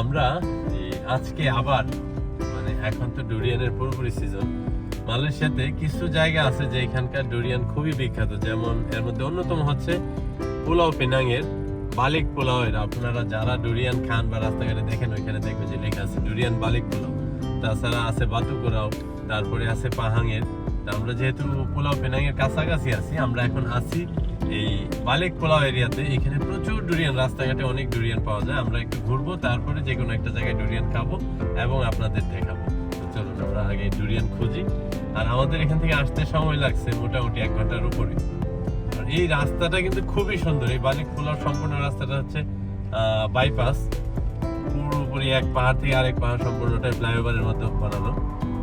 আমরা আজকে আবার মানে এখন তো ডুরিয়ানের পুরোপুরি সিজন মালয়েশিয়াতে কিছু জায়গা আছে যে এখানকার ডুরিয়ান খুবই বিখ্যাত, যেমন এর মধ্যে অন্যতম হচ্ছে পোলাও পেনাংয়ের বালিক পোলাও এর আপনারা যারা ডুরিয়ান খান বা রাস্তাঘাটে দেখেন, ওইখানে দেখবেন যে লেখা আছে ডুরিয়ান বালিক পোলাও। তাছাড়া আছে বাতুকুরাও তারপরে আছে পাহাঙের। আমরা যেহেতু পোলাও পেনাংয়ের কাছাকাছি আছি, আমরা এখন আছি এই বালিক পোলাও এরিয়াতে এখানে প্রচুর ডুরিয়ান রাস্তাঘাটে অনেক ডুরিয়ান পাওয়া যায়। আমরা একটু ঘুরবো, তারপরে যে কোনো একটা জায়গায় ডুরিয়ান খাব এবং আপনাদের দেখাবো। চলুন, আমরা আগে ডুরিয়ান খুঁজি। আর আমাদের এখান থেকে আসতে সময় লাগছে মোটামুটি এক ঘণ্টার উপরে। আর এই রাস্তাটা কিন্তু খুবই সুন্দর। এই বালিক পোলার সম্পূর্ণ রাস্তাটা হচ্ছে বাইপাস পুরোপুরি এক পাহাড় থেকে আরেক পাহাড় সম্পূর্ণটাই ফ্লাইওভারের মতো বানানো।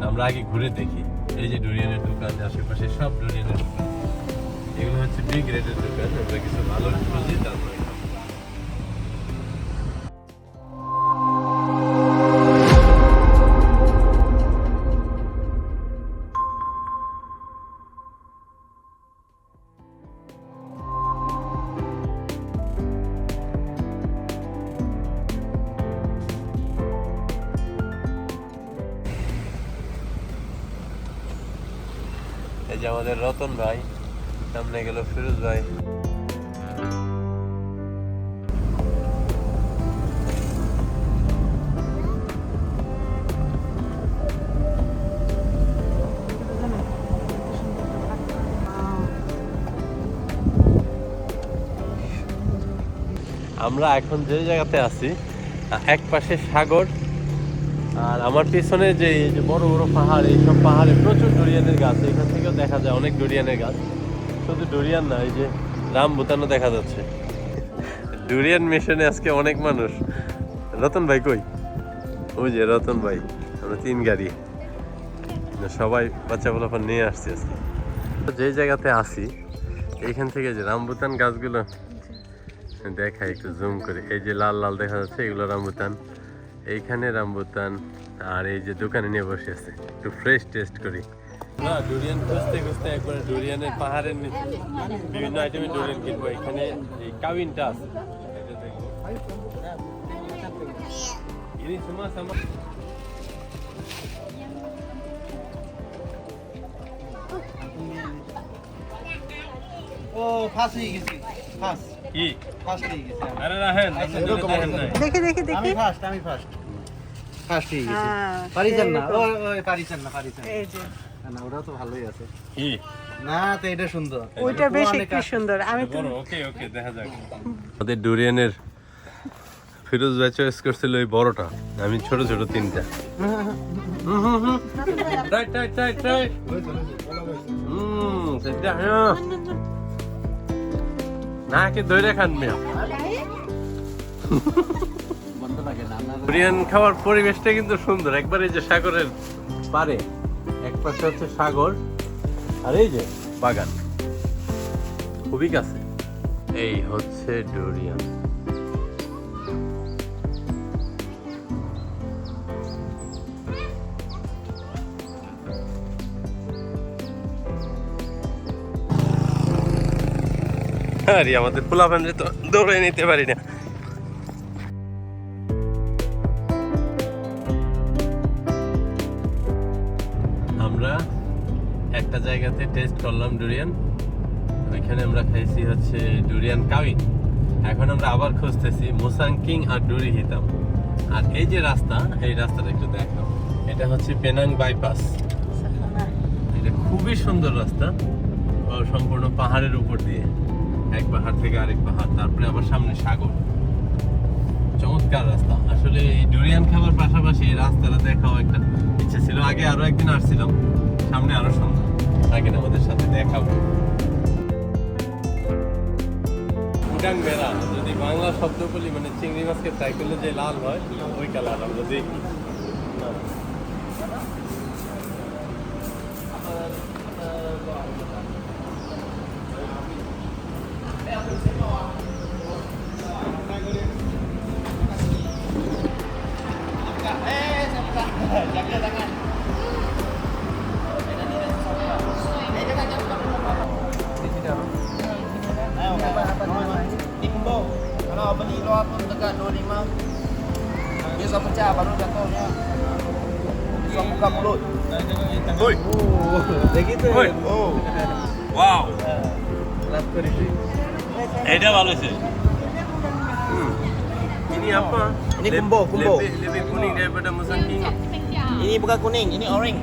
আমরা আগে ঘুরে দেখি। এই যে ডুরিয়ানের দোকান, আশেপাশে সব ডুরিয়ানের দোকান এগুলো হচ্ছে বিগ রেটের দোকান আমরা কিছু ভালো খুঁজি তারপরে খাব। এই যে আমাদের রতন ভাই সামনে গেল ফিরোজ ভাই আমরা এখন যে জায়গাতে আছি, এক পাশে সাগর, আর আমার পিছনে যে বড় বড় পাহাড়, এইসব পাহাড়ে প্রচুর ডুরিয়ানের গাছ, এখান থেকেও দেখা যায় অনেক ডুরিয়ানের গাছ। শুধু ডুরিয়ান না, এই যে রাম ভুতানও দেখা যাচ্ছে। ডুরিয়ান মিশনে আজকে অনেক মানুষ। রতন ভাই কই? ওই যে রতন ভাই, আমরা তিন গাড়ি। সবাই বাচ্চা পোলাপান নিয়ে আসছি আজকে। যে জায়গাতে আসি এইখান থেকে যে রামবুতান গাছগুলো দেখাই, একটু জুম করে। এই যে লাল লাল দেখা যাচ্ছে, এগুলো রামবুতান এইখানে রামবুতান আর এই যে দোকানে নিয়ে বসে আছে। একটু ফ্রেশ টেস্ট করি। না ডুরিয়ান খুঁজতে খুঁজতে একবার ডুরিয়ানের পাহাড়ের নিচে বিভিন্ন আইটেমের ডুরিয়ান কিনবো। এখানে এই কাবিনটা আছে। এটা দেখব। sama ও ফাঁস হয়ে গেছি ফাঁস। কি? ফার্স্ট হয়ে গেছি। আরে রাহেন আপনি এরকম দেখেন নাই। দেখি দেখি আমি ফার্স্ট আমি ফার্স্ট ফার্স্ট হয়ে গেছি। হ্যাঁ, পারিছেন না পারিছেন না পারিছেন এই যে। না, না ওটাও তো ভালোই আছে। কি? না তো এটা সুন্দর। ওইটা বেশ একটু সুন্দর। আমি তো ওকে ওকে দেখা যাক। আমাদের ডুরিয়ানের ফিরোজ ভাই চয়েস করছিল ওই বড়টা। আমি ছোট ছোট তিনটা। Right right right right hmm সেটা হ্যাঁ। না কে ধরে খান মিয়া। খাওয়ার পরিবেশটা কিন্তু সুন্দর। একবার এই যে সাগরের পারে। এক পাশে হচ্ছে সাগর, আর এই যে বাগান। খুবই কাছে। এই হচ্ছে ডোরিয়ান। আরে, আমাদের পোলা তো দৌড়ে নিতে পারি না। জায়গাতে টেস্ট করলাম ডুরিয়ান ওইখানে আমরা খাইছি হচ্ছে ডুরিয়ান কাউই এখন আমরা আবার খুঁজতেছি মুসাং কিং আর ডুরি হিতাম। আর এই যে রাস্তা, এই রাস্তাটা একটু দেখো এটা হচ্ছে পেনাং বাইপাস। এটা খুবই সুন্দর রাস্তা। সম্পূর্ণ পাহাড়ের উপর দিয়ে। এক পাহাড় থেকে আরেক পাহাড়, তারপরে আবার সামনে সাগর। চমৎকার রাস্তা। আসলে এই ডুরিয়ান খাবার পাশাপাশি এই রাস্তাটা দেখাও একটা। ইচ্ছে ছিল, আগে আরও একদিন আসছিলাম। সামনে আরও সুন্দর থাকেন আমাদের সাথে দেখাবো উডাং বেড়া, যদি বাংলা শব্দ বলি মানে চিংড়ি মাছকে ফ্রাই করলে যে লাল হয়, ওই কালার আমরা দেখি না। Timbo. kena beli luar pun dekat 25 Dia sudah pecah baru jatuhnya Dia sudah buka mulut Oi. Oh, dah gitu. Oi. Oh. Wow. Eh, dah bagus ni. Hmm. Ini apa? Ini kumbo, kumbo. Lebih, lebih kuning daripada musang king. Ini bukan kuning, ini orange.